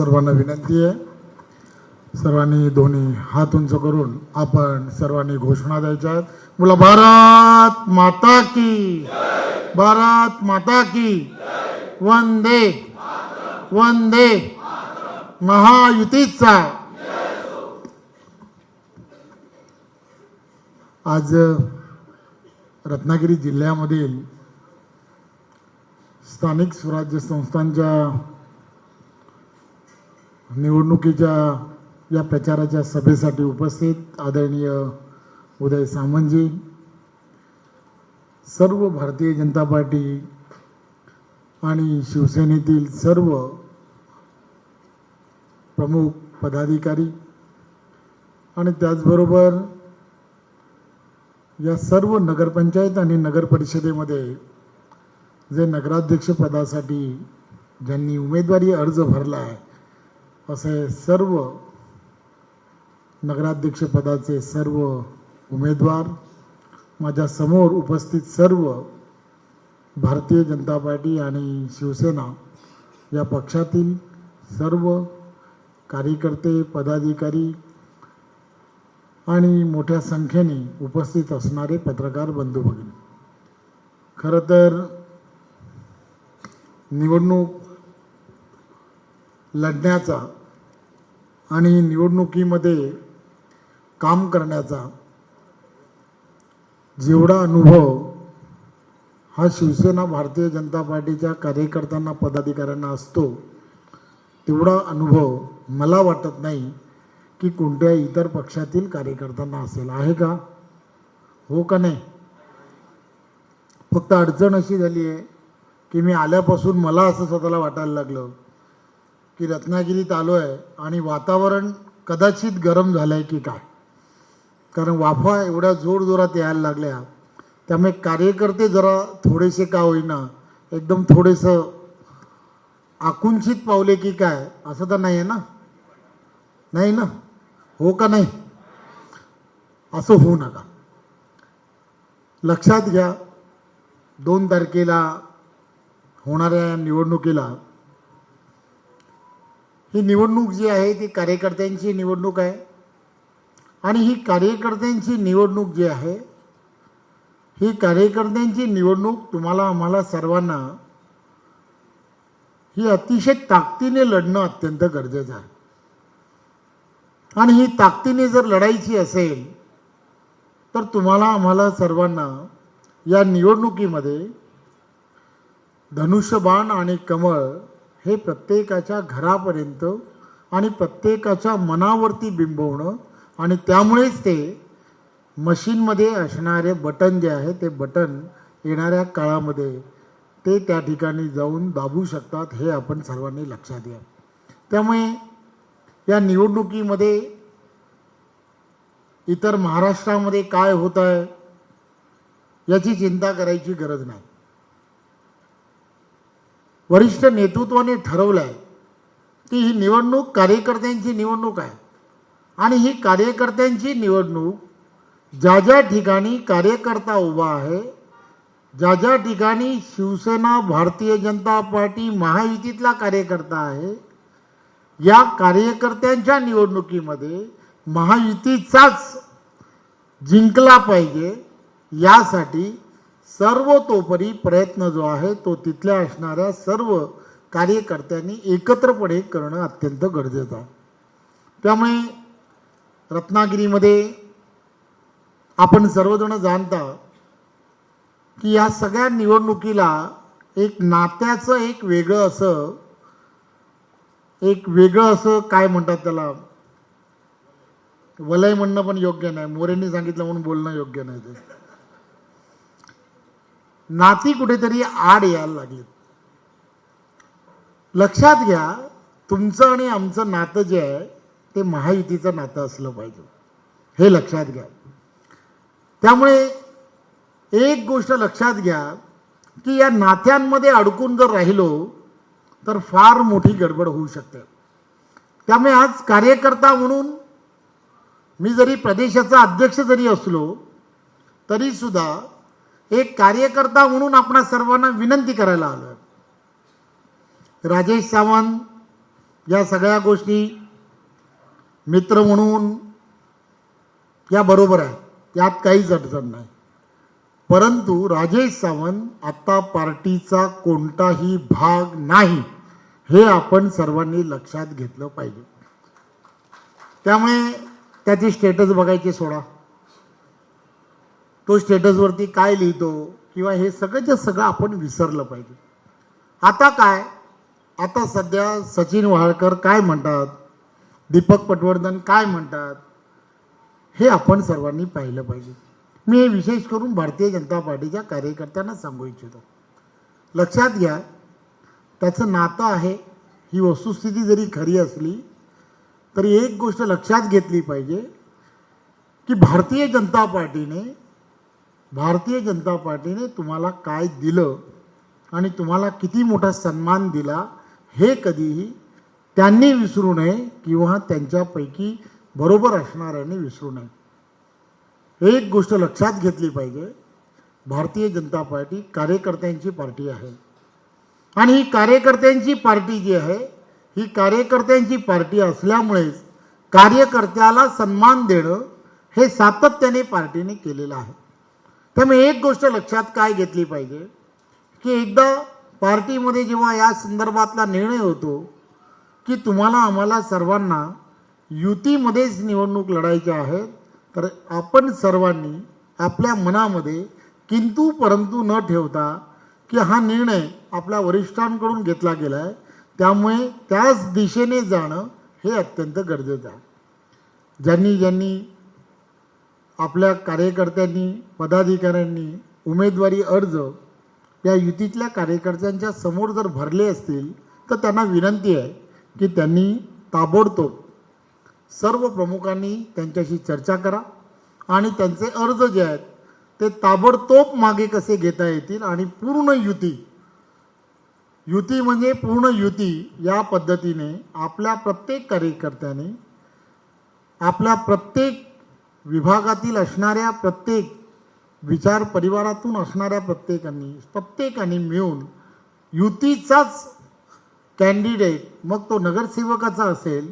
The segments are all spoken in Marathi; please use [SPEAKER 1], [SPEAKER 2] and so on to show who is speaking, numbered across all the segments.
[SPEAKER 1] सर्वांना विनंती आहे. सर्वांनी दोन्ही हात उंच करून आपण सर्वांनी घोषणा द्यायच्या आहेत. बोला भारत माता की भारत माता की वंदे वंदे महायुतीचा. आज रत्नागिरी जिल्ह्यामधील स्थानिक स्वराज्य संस्थांच्या निवडणुकीच्या या प्रचाराच्या सभेसाठी उपस्थित आदरणीय उदय सामंतजी सर्व भारतीय जनता पार्टी आणि शिवसेनेतील सर्व प्रमुख पदाधिकारी आणि त्याचबरोबर या सर्व नगरपंचायत आणि नगर परिषदेमध्ये जे नगराध्यक्ष पदासाठी ज्यांनी उमेदवारी अर्ज भरला आहे असे सर्व नगराध्यक्षपदाचे सर्व उमेदवार माझ्यासमोर उपस्थित सर्व भारतीय जनता पार्टी आणि शिवसेना या पक्षातील सर्व कार्यकर्ते पदाधिकारी आणि मोठ्या संख्येने उपस्थित असणारे पत्रकार बंधू भगिनी खरं तर निवडणूक लढण्याचा आणि निवडणुकीमध्ये काम करण्याचा जेवढा अनुभव हा शिवसेना भारतीय जनता पार्टीच्या कार्यकर्त्यांना पदाधिकाऱ्यांना असतो तेवढा अनुभव मला वाटत नाही की कोणत्या इतर पक्षातील कार्यकर्त्यांना असेल. आहे का? हो का नाही? फक्त अडचण अशी झाली आहे की मी आल्यापासून मला असं स्वतःला वाटायला लागलं. की रत्नागिरीत आलो आहे आणि वातावरण कदाचित गरम झालं आहे की काय? कारण वाफा एवढ्या जोरजोरात यायला लागल्या. त्यामुळे कार्यकर्ते जरा थोडेसे का होईना एकदम थोडेसं आकुंचित पावले की काय? असं तर नाही आहे ना? नाही ना? हो का नाही? असं होऊ नका. लक्षात घ्या दोन तारखेला होणाऱ्या निवडणुकीला ही निवडणूक जी आहे ती कार्यकर्त्यांची निवडणूक आहे. आणि ही कार्यकर्त्यांची निवडणूक जी आहे ही कार्यकर्त्यांची निवडणूक तुम्हाला आम्हाला सर्वांना ही अतिशय ताकदीने लढणं अत्यंत गरजेचं आहे. आणि ही ताकदीने जर लढायची असेल तर तुम्हाला आम्हाला सर्वांना या निवडणुकीमध्ये धनुष्यबाण आणि कमळ हे प्रत्येकाच्या घरापर्यंत आणि प्रत्येकाच्या मनावरती बिंबवणं आणि त्यामुळेच ते मशीनमध्ये असणारे बटन जे आहे ते बटन येणाऱ्या काळामध्ये ते त्या ठिकाणी जाऊन दाबू शकतात हे आपण सर्वांनी लक्षात घ्या. त्यामुळे या निवडणुकीमध्ये इतर महाराष्ट्रामध्ये काय होत आहे याची चिंता करायची गरज नाही. वरिष्ठ नेतृत्वाने ठरवलं आहे की ही निवडणूक कार्यकर्त्यांची निवडणूक आहे. आणि ही कार्यकर्त्यांची निवडणूक ज्या ज्या ठिकाणी कार्यकर्ता उभा आहे ज्या ज्या ठिकाणी शिवसेना भारतीय जनता पार्टी महायुतीतला कार्यकर्ता आहे या कार्यकर्त्यांच्या निवडणुकीमध्ये महायुतीचाच जिंकला पाहिजे यासाठी सर्वतोपरी प्रयत्न जो आहे तो तिथल्या असणाऱ्या सर्व कार्यकर्त्यांनी एकत्रपणे करणं अत्यंत गरजेचं आहे. त्यामुळे रत्नागिरीमध्ये आपण सर्वजण जाणता की या सगळ्या निवडणुकीला एक नात्याचं एक वेगळं असं एक वेगळं असं काय म्हणतात त्याला? वलय म्हणणं पण योग्य नाही. मोरेंनी सांगितलं म्हणून बोलणं योग्य नाही ते. नाती कुठेतरी आड यायला लागलीत लक्षात घ्या तुमचं आणि आमचं नातं जे आहे ते महायुतीचं नातं असलं पाहिजे. हे लक्षात घ्या. त्यामुळे एक गोष्ट लक्षात घ्या की या नात्यांमध्ये अडकून जर राहिलो तर फार मोठी गडबड होऊ शकते. त्यामुळे आज कार्यकर्ता म्हणून मी जरी प्रदेशाचा अध्यक्ष जरी असलो तरीसुद्धा एक कार्यकर्ता म्हणून आपणा सर्वांना विनंती करायला आलो राजेश सावंत या सगळ्या गोष्टी मित्र म्हणून या बरोबर आहे यात काहीच अडचण नाही. परंतु राजेश सावंत आता पार्टीचा कोणताही भाग नाही हे आपण सर्वांनी लक्षात घेतलं पाहिजे. त्यामुळे त्याची स्टेटस बघायची सोडा. तो स्टेटसवरती काय लिहितो किंवा हे सगळंच्या सगळं आपण विसरलं पाहिजे. आता काय? आता सध्या सचिन वाळकर काय म्हणतात? दीपक पटवर्धन काय म्हणतात? हे आपण सर्वांनी पाहिलं पाहिजे. मी हे विशेष करून भारतीय जनता पार्टीच्या कार्यकर्त्यांना सांगू इच्छितो. लक्षात घ्या त्याचं नातं आहे. ही वस्तुस्थिती जरी खरी असली तरी एक गोष्ट लक्षात घेतली पाहिजे की भारतीय जनता पार्टीने भारतीय जनता पार्टीने तुम्हाला काय दिलं आणि तुम्हाला किती मोठा सन्मान दिला हे कधीही त्यांनी विसरू नये किंवा त्यांच्यापैकी बरोबर असणाऱ्यांनी विसरू नये. एक गोष्ट लक्षात घेतली पाहिजे भारतीय जनता पार्टी कार्यकर्त्यांची पार्टी आहे. आणि ही कार्यकर्त्यांची पार्टी जी आहे ही कार्यकर्त्यांची पार्टी असल्यामुळेच कार्यकर्त्याला सन्मान देणं हे सातत्याने पार्टीने केलेलं आहे. त्यामुळे एक गोष्ट लक्षात काय घेतली पाहिजे? की एकदा पार्टीमध्ये जेव्हा या संदर्भातला निर्णय होतो की तुम्हाला आम्हाला सर्वांना युतीमध्येच निवडणूक लढायच्या आहेत तर आपण सर्वांनी आपल्या मनामध्ये किंतु परंतु न ठेवता की हा निर्णय आपल्या वरिष्ठांकडून घेतला गेला आहे त्यामुळे त्याच दिशेने जाणं हे अत्यंत गरजेचं आहे. ज्यांनी ज्यांनी आपल्या कार्यकर्त्यांनी पदाधिकाऱ्यांनी उमेदवारी अर्ज या युतीतल्या कार्यकर्त्यांच्या समोर जर भरले असतील तर त्यांना विनंती आहे की त्यांनी ताबडतोब सर्व प्रमुखांनी त्यांच्याशी चर्चा करा आणि त्यांचे अर्ज जे आहेत ते ताबडतोब मागे कसे घेता येतील आणि पूर्ण युती युती म्हणजे पूर्ण युती या पद्धतीने आपल्या प्रत्येक कार्यकर्त्याने आपल्या प्रत्येक विभागातील असणाऱ्या प्रत्येक विचार परिवारातून असणाऱ्या प्रत्येकांनी प्रत्येकाने मिळून युतीचाच कॅन्डिडेट मग तो नगरसेवकाचा असेल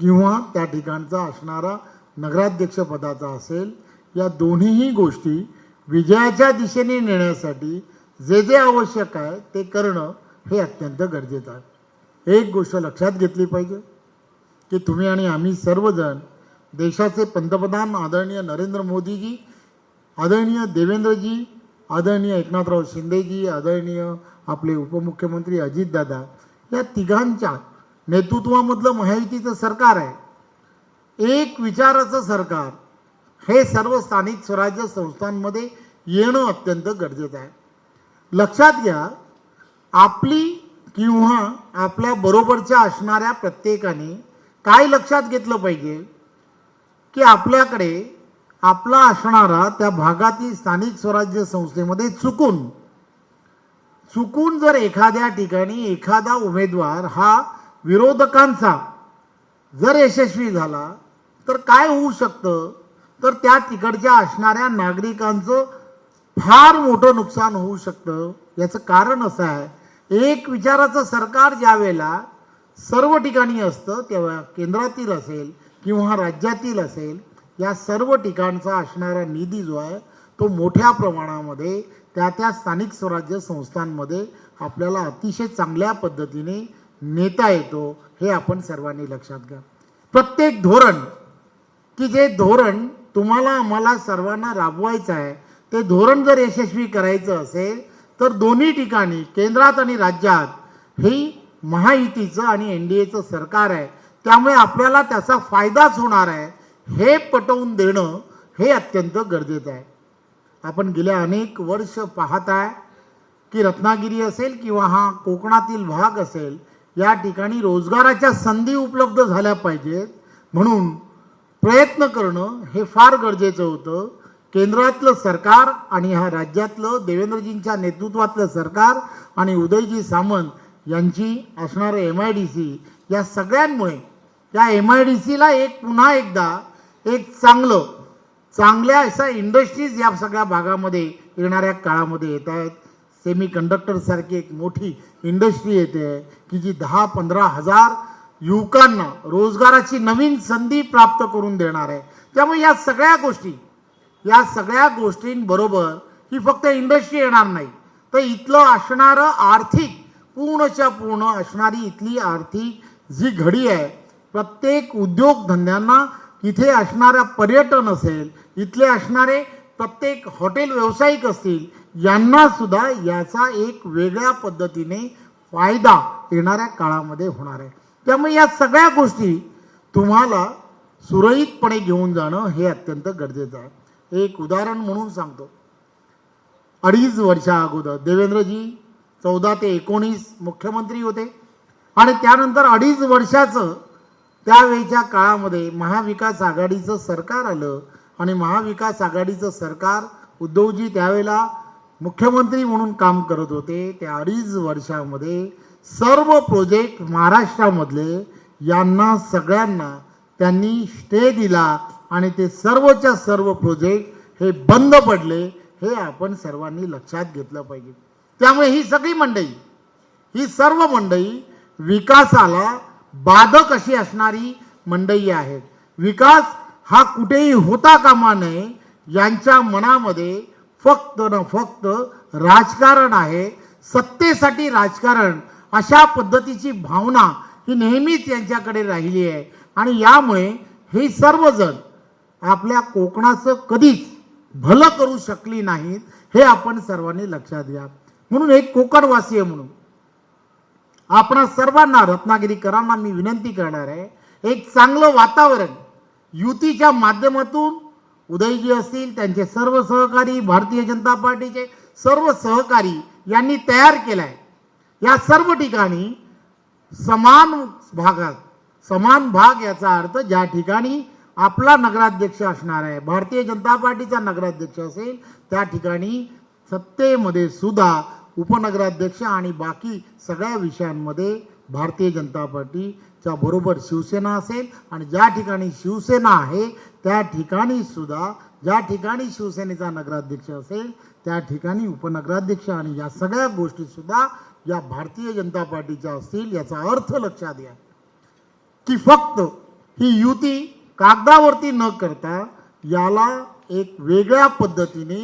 [SPEAKER 1] किंवा त्या ठिकाणचा असणारा नगराध्यक्षपदाचा असेल या दोन्हीही गोष्टी विजयाच्या दिशेने नेण्यासाठी जे जे आवश्यक आहे ते करणं हे अत्यंत गरजेचं आहे. एक गोष्ट लक्षात घेतली पाहिजे की तुम्ही आणि आम्ही सर्वजण देशाचे पंतप्रधान आदरणीय नरेंद्र मोदीजी आदरणीय देवेंद्रजी आदरणीय एकनाथराव शिंदेजी आदरणीय आपले उपमुख्यमंत्री अजितदादा या तिघांच्या नेतृत्वामधलं महायुतीचं सरकार आहे. एक विचाराचं सरकार. हे सर्व स्थानिक स्वराज्य संस्थांमध्ये येणं अत्यंत गरजेचं आहे. लक्षात घ्या आपली किंवा आपल्या बरोबरच्या असणाऱ्या प्रत्येकाने काय लक्षात घेतलं पाहिजे? की आपल्याकडे आपला असणारा त्या भागातील स्थानिक स्वराज्य संस्थेमध्ये चुकून चुकून जर एखाद्या ठिकाणी एखादा उमेदवार हा विरोधकांचा जर यशस्वी झाला तर काय होऊ शकतं? तर त्या तिकडच्या असणाऱ्या नागरिकांचं फार मोठं नुकसान होऊ शकतं. याचं कारण असं आहे एक विचाराचं सरकार ज्या वेळेला सर्व ठिकाणी असतं तेव्हा केंद्रातील असेल किंवा राज्यातील असेल या सर्व ठिकाणचा असणारा निधी जो आहे तो मोठ्या प्रमाणामध्ये त्या त्या स्थानिक स्वराज्य संस्थांमध्ये आपल्याला अतिशय चांगल्या पद्धतीने नेता येतो हे आपण सर्वांनी लक्षात घ्या. प्रत्येक धोरण की जे धोरण तुम्हाला आम्हाला सर्वांना राबवायचं आहे ते धोरण जर यशस्वी करायचं असेल तर दोन्ही ठिकाणी केंद्रात आणि राज्यात ही महायुतीचं आणि एन डी एचं सरकार आहे त्यामुळे आपल्याला त्याचा फायदाच होणार आहे. हे पटवून देणं हे अत्यंत गरजेचं आहे. आपण गेल्या अनेक वर्ष पाहत आहे की रत्नागिरी असेल किंवा हा कोकणातील भाग असेल या ठिकाणी रोजगाराच्या संधी उपलब्ध झाल्या पाहिजेत. म्हणून प्रयत्न करणं हे फार गरजेचं होतं. केंद्रातलं सरकार आणि ह्या राज्यातलं देवेंद्रजींच्या नेतृत्वातलं सरकार आणि उदयजी सामंत यांची असणारं एम आय डी सी या सगळ्यांमुळे या एम आय डी सीला एक पुन्हा एकदा एक चांगलं चांगल्या अशा इंडस्ट्रीज या सगळ्या भागामध्ये येणाऱ्या काळामध्ये येत आहेत. सेमी कंडक्टरसारखी एक मोठी इंडस्ट्री येते आहे की जी दहा पंधरा हजार युवकांना रोजगाराची नवीन संधी प्राप्त करून देणार आहे. त्यामुळे या सगळ्या गोष्टी या सगळ्या गोष्टींबरोबर ही फक्त इंडस्ट्री येणार नाही. तर इथलं असणारं आर्थिक पूर्णच्या पूर्ण असणारी इथली आर्थिक जी घडी आहे प्रत्येक उद्योगधंद्यांना इथे असणाऱ्या पर्यटन असेल इथले असणारे प्रत्येक हॉटेल व्यावसायिक असतील यांनासुद्धा याचा एक वेगळ्या पद्धतीने फायदा येणाऱ्या काळामध्ये होणार आहे. त्यामुळे या सगळ्या गोष्टी तुम्हाला सुरळीतपणे घेऊन जाणं हे अत्यंत गरजेचं आहे. एक उदाहरण म्हणून सांगतो. अडीच वर्षा अगोदर देवेंद्रजी चौदा ते एकोणीस मुख्यमंत्री होते आणि त्यानंतर अडीच वर्षाचं त्यावेळच्या काळामध्ये महाविकास आघाडीचं सरकार आलं आणि महाविकास आघाडीचं सरकार उद्धवजी त्यावेळेला मुख्यमंत्री म्हणून काम करत होते. त्या अडीच वर्षामध्ये सर्व प्रोजेक्ट महाराष्ट्रामधले यांना सगळ्यांना त्यांनी स्टे दिला आणि ते सर्वच्या सर्व प्रोजेक्ट हे बंद पडले हे आपण सर्वांनी लक्षात घेतलं पाहिजे. त्यामुळे ही सगळी मंडळी ही सर्व मंडळी विकासाला बाधक अशी असणारी मंडई आहेत. विकास हा कुठेही होता कामा नये यांच्या मनामध्ये फक्त न फक्त राजकारण आहे. सत्तेसाठी राजकारण अशा पद्धतीची भावना ही नेहमीच यांच्याकडे राहिली आहे. आणि यामुळे हे सर्वजण आपल्या कोकणाचं कधीच भलं करू शकली नाहीत हे आपण सर्वांनी लक्षात घ्या. म्हणून एक कोकणवासीय म्हणून. आपण सर्वांना रत्नागिरीकरांना मी विनंती करणार आहे एक चांगलं वातावरण युतीच्या माध्यमातून उदयजी असतील त्यांचे सर्व सहकारी भारतीय जनता पार्टीचे सर्व सहकारी यांनी तयार केला आहे या सर्व ठिकाणी समान भागात समान भाग याचा अर्थ ज्या ठिकाणी आपला नगराध्यक्ष असणार आहे भारतीय जनता पार्टीचा नगराध्यक्ष असेल त्या ठिकाणी सत्तेमध्ये सुद्धा उपनगराध्यक्ष आणि बाकी सगळ्या विषयांमध्ये भारतीय जनता पार्टीच्या बरोबर शिवसेना असेल आणि ज्या ठिकाणी शिवसेना आहे त्या ठिकाणी सुद्धा ज्या ठिकाणी शिवसेनेचा नगराध्यक्ष असेल त्या ठिकाणी उपनगराध्यक्ष आणि या सगळ्या गोष्टीसुद्धा या भारतीय जनता पार्टीच्या असतील याचा अर्थ लक्षात घ्या. की फक्त ही युती कागदावरती न करता याला एक वेगळ्या पद्धतीने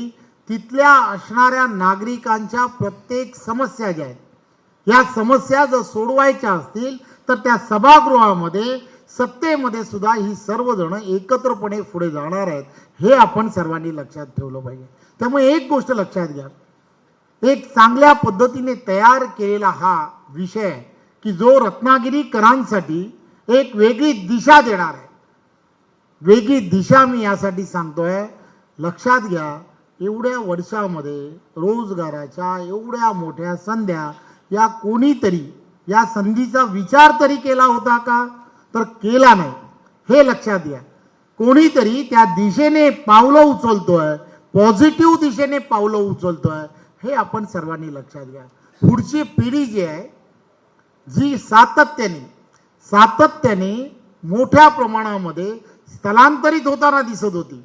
[SPEAKER 1] तिथल्या असणाऱ्या नागरिकांच्या प्रत्येक समस्या ज्या आहेत या समस्या जर सोडवायच्या असतील तर त्या सभागृहामध्ये सत्तेमध्ये सुद्धा ही सर्वजण एकत्रपणे पुढे जाणार आहेत हे आपण सर्वांनी लक्षात ठेवलं पाहिजे. त्यामुळे एक गोष्ट लक्षात घ्या. एक चांगल्या पद्धतीने तयार केलेला हा विषय आहे की जो रत्नागिरीकरांसाठी एक वेगळी दिशा देणार आहे. वेगळी दिशा मी यासाठी सांगतोय. लक्षात घ्या एवढ्या वर्षामध्ये रोजगाराच्या एवढ्या मोठ्या संध्या या कोणीतरी या संधीचा विचार तरी केला होता का? तर केला नाही. हे लक्षात घ्या. कोणीतरी त्या दिशेने पावलं उचलतोय पॉझिटिव्ह दिशेने पावलं उचलतोय हे आपण सर्वांनी लक्षात घ्या. पुढची पिढी जी आहे जी सातत्याने सातत्याने मोठ्या प्रमाणामध्ये स्थलांतरित होताना दिसत होती.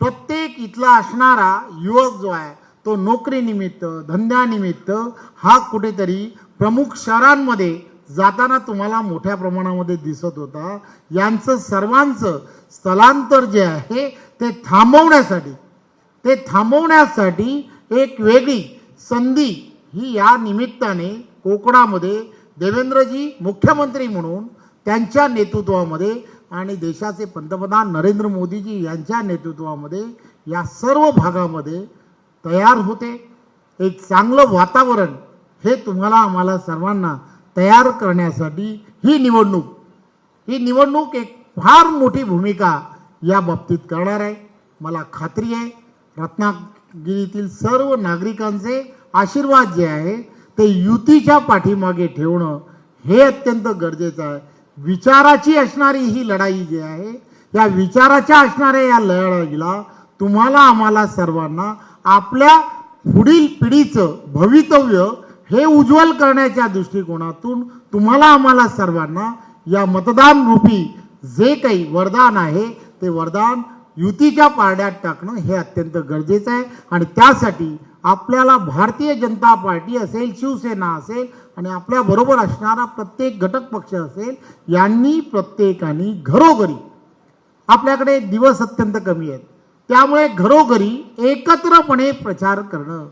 [SPEAKER 1] प्रत्येक इथला असणारा युवक जो आहे तो नोकरीनिमित्त धंद्यानिमित्त हा कुठेतरी प्रमुख शहरांमध्ये जाताना तुम्हाला मोठ्या प्रमाणामध्ये दिसत होता. यांचं सर्वांचं स्थलांतर जे आहे ते थांबवण्यासाठी ते थांबवण्यासाठी एक वेगळी संधी ही या निमित्ताने कोकणामध्ये देवेंद्रजी मुख्यमंत्री म्हणून त्यांच्या नेतृत्वामध्ये आणि देशाचे पंतप्रधान नरेंद्र मोदीजी यांच्या नेतृत्वामध्ये या सर्व भागामध्ये तयार होते. एक चांगलं वातावरण हे तुम्हाला आम्हाला सर्वांना तयार करण्यासाठी ही निवडणूक. ही निवडणूक एक फार मोठी भूमिका या बाबतीत करणार आहे. मला खात्री आहे रत्नागिरीतील सर्व नागरिकांचे आशीर्वाद जे आहे ते युतीच्या पाठीमागे ठेवणं हे अत्यंत गरजेचं आहे. विचाराची असणारी ही लढाई जी आहे या विचाराच्या असणाऱ्या या लढाईला तुम्हाला आम्हाला सर्वांना आपल्या पुढील पिढीचं भवितव्य हे उज्ज्वल करण्याच्या दृष्टिकोनातून तुम्हाला आम्हाला सर्वांना या मतदान रूपी जे काही वरदान आहे ते वरदान युतीच्या पारड्यात टाकणं हे अत्यंत गरजेचं आहे. आणि त्यासाठी आपल्याला भारतीय जनता पार्टी असेल शिवसेना असेल आणि आपल्या बरोबर असणारा प्रत्येक घटक पक्ष असेल यांनी प्रत्येकाने घरोघरी आपल्याकडे दिवस अत्यंत कमी आहेत. त्यामुळे घरोघरी एकत्रपणे प्रचार करणं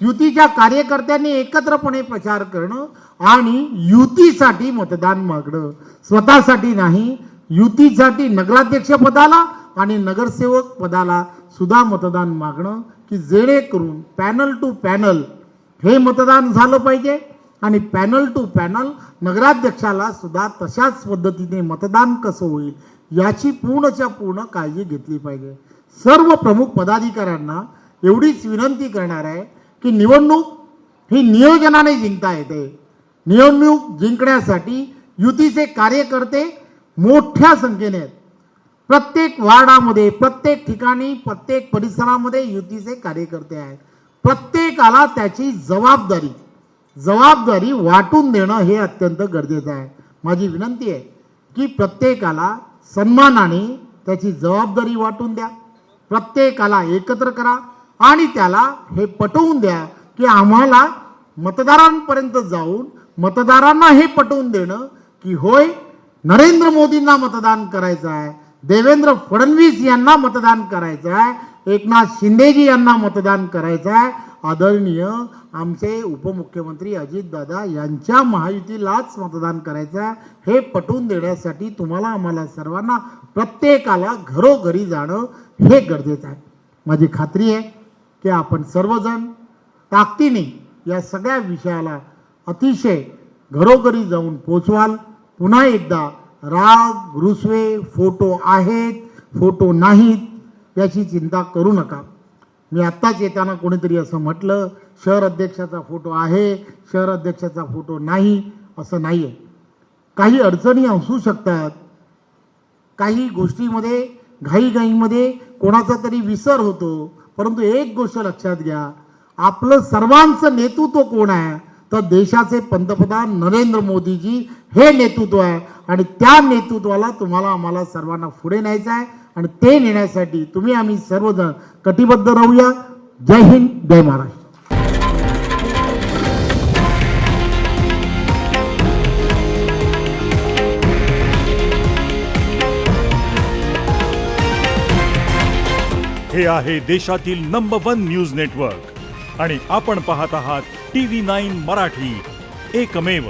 [SPEAKER 1] युतीच्या कार्यकर्त्यांनी एकत्रपणे प्रचार करणं आणि युतीसाठी मतदान मागणं. स्वतःसाठी नाही युतीसाठी नगराध्यक्ष पदाला आणि नगरसेवक पदाला सुद्धा मतदान मागणं की जेणेकरून पॅनल टू पॅनल हे मतदान झालं पाहिजे. आणि पॅनल टू पॅनल नगराध्यक्षाला सुद्धा तशाच पद्धतीने मतदान कसं होईल याची पूर्णच्या पूर्ण काळजी घेतली पाहिजे. सर्व प्रमुख पदाधिकाऱ्यांना एवढीच विनंती करणार आहे की निवडणूक ही नियोजनाने जिंकता येते. निवडणूक जिंकण्यासाठी युतीचे कार्यकर्ते मोठ्या संख्येने आहेत प्रत्येक वार्डामध्ये प्रत्येक ठिकाणी प्रत्येक परिसरामध्ये युतीचे कार्यकर्ते आहेत. प्रत्येकाला त्याची जबाबदारी जबाबदारी वाटून देणं हे अत्यंत गरजेचं आहे. माझी विनंती आहे की प्रत्येकाला सन्मानाने त्याची जबाबदारी वाटून द्या. प्रत्येकाला एकत्र करा आणि त्याला हे पटवून द्या की आम्हाला मतदारांपर्यंत जाऊन मतदारांना हे पटवून देणं की होय नरेंद्र मोदींना मतदान करायचं आहे देवेंद्र फडणवीस यांना मतदान करायचं आहे एकनाथ शिंदेजी यांना मतदान करायचं आहे आदरणीय आमचे उपमुख्यमंत्री अजितदादा यांच्या महायुतीलाच मतदान करायचं आहे हे पटवून देण्यासाठी तुम्हाला आम्हाला सर्वांना प्रत्येकाला घरोघरी जाणं हे गरजेचं आहे. माझी खात्री आहे की आपण सर्वजण ताकदीने या सगळ्या विषयाला अतिशय घरोघरी जाऊन पोचवाल. पुन्हा एकदा राग रुसवे फोटो आहेत फोटो नाहीत याची चिंता करू नका. मी आत्ताच येताना कोणीतरी असं म्हटलं शहर अध्यक्षाचा फोटो आहे शहर अध्यक्षाचा फोटो नाही असं नाही आहे काही अडचणी असू शकतात. काही गोष्टीमध्ये घाईघाईमध्ये कोणाचा तरी विसर होतो. परंतु एक गोष्ट लक्षात घ्या आपलं सर्वांचं नेतृत्व कोण आहे? तर देशाचे पंतप्रधान नरेंद्र मोदीजी हे नेतृत्व आहे. आणि त्या नेतृत्वाला तुम्हाला आम्हाला सर्वांना पुढे न्यायचं आहे. आणि ते नेण्यासाठी तुम्ही आम्ही सर्वजण कटिबद्ध राहूया. जय हिंद जय महाराष्ट्र.
[SPEAKER 2] हे आहे देशातील नंबर वन न्यूज नेटवर्क आणि आपण पाहत आहात टी व्ही नाईन मराठी. एकमेव